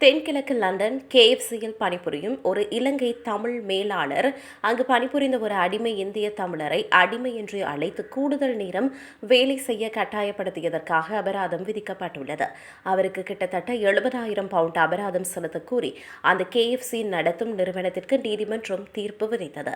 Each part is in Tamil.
தென்கிழக்கு லண்டன் கேஎஃப்சியில் பணிபுரியும் ஒரு இலங்கை தமிழ் மேலாளர். அங்கு பணிபுரிந்த ஒரு அடிமை இந்திய தமிழரை அடிமை என்று அழைத்து கூடுதல் நேரம் வேலை செய்ய கட்டாயப்படுத்தியதற்காக அபராதம் விதிக்கப்பட்டுள்ளது. அவருக்கு கிட்டத்தட்ட எழுபதாயிரம் பவுண்ட் அபராதம் செலுத்த கூறி அந்த கேஎஃப்சி நடத்தும் நிறுவனத்திற்கு நீதிமன்றம் தீர்ப்பு விதித்தது.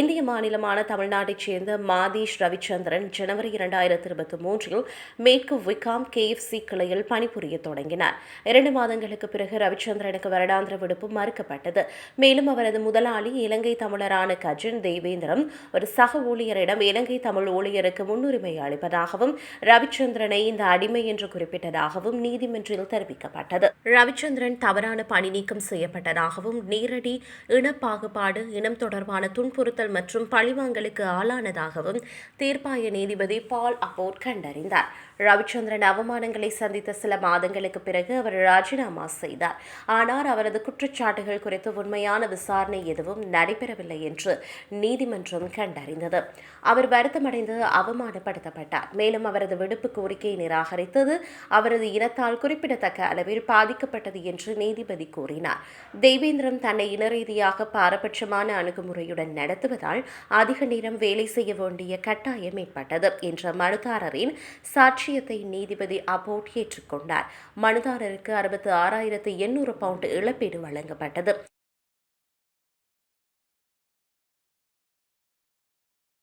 இந்திய மாநிலமான தமிழ்நாட்டைச் சேர்ந்த மாதேஷ் ரவிச்சந்திரன் ஜனவரி இரண்டாயிரத்தி இருபத்தி மூன்றில் மேற்கு விகாம் கேஎஃப்சி கிளையில் பணிபுரிய தொடங்கினார். இரண்டு மாதங்களுக்கு பிறகு ரவிச்சந்திரனுக்கு வருடாந்திர விடுப்பு மறுக்கப்பட்டது. மேலும் அவரது முதலாளி இலங்கை தமிழரான கஜன் தேவேந்திரம் ஒரு சக ஊழியரிடம் இலங்கை தமிழ் ஊழியருக்கு முன்னுரிமை அளிப்பதாகவும் ரவிச்சந்திரனை இந்த அடிமை என்று குறிப்பிட்டதாகவும் நீதிமன்றில் தெரிவிக்கப்பட்டது. ரவிச்சந்திரன் தவறான பணி நீக்கம் செய்யப்பட்டதாகவும் நேரடி இனப்பாகுபாடு இனம் தொடர்பான துன்புறுத்தல் மற்றும் பழிவாங்கலுக்கு ஆளானதாகவும் தீர்ப்பாய நீதிபதி பால் அப்போட் கண்டறிந்தார். ரவிச்சந்திரன் அவமானங்களை சந்தித்த சில மாதங்களுக்கு பிறகு அவர் ராஜினாமா செய்தார். ஆனால் அவரது குற்றச்சாட்டுகள் குறித்து உண்மையான விசாரணை எதுவும் நடைபெறவில்லை என்று நீதிமன்றம் கண்டறிந்தது. அவர் வருத்தமடைந்து அவமானப்படுத்தப்பட்டார். மேலும் அவரது விடுப்பு கோரிக்கையை நிராகரித்தது அவரது இனத்தால் குறிப்பிடத்தக்க அளவில் பாதிக்கப்பட்டது என்று நீதிபதி கூறினார். தேவேந்திரம் தன்னை இன ரீதியாக பாரபட்சமான அணுகுமுறையுடன் நடத்துவதால் அதிக நேரம் வேலை செய்ய வேண்டிய கட்டாயம் ஏற்பட்டது என்ற மனுதாரரின் சாட்சியத்தை நீதிபதி அபோட் ஏற்றுக்கொண்டார். மனுதாரருக்கு அறுபத்து ஆறாயிரத்து எண்ணூறு பவுண்ட் இழப்பீடு வழங்கப்பட்டது.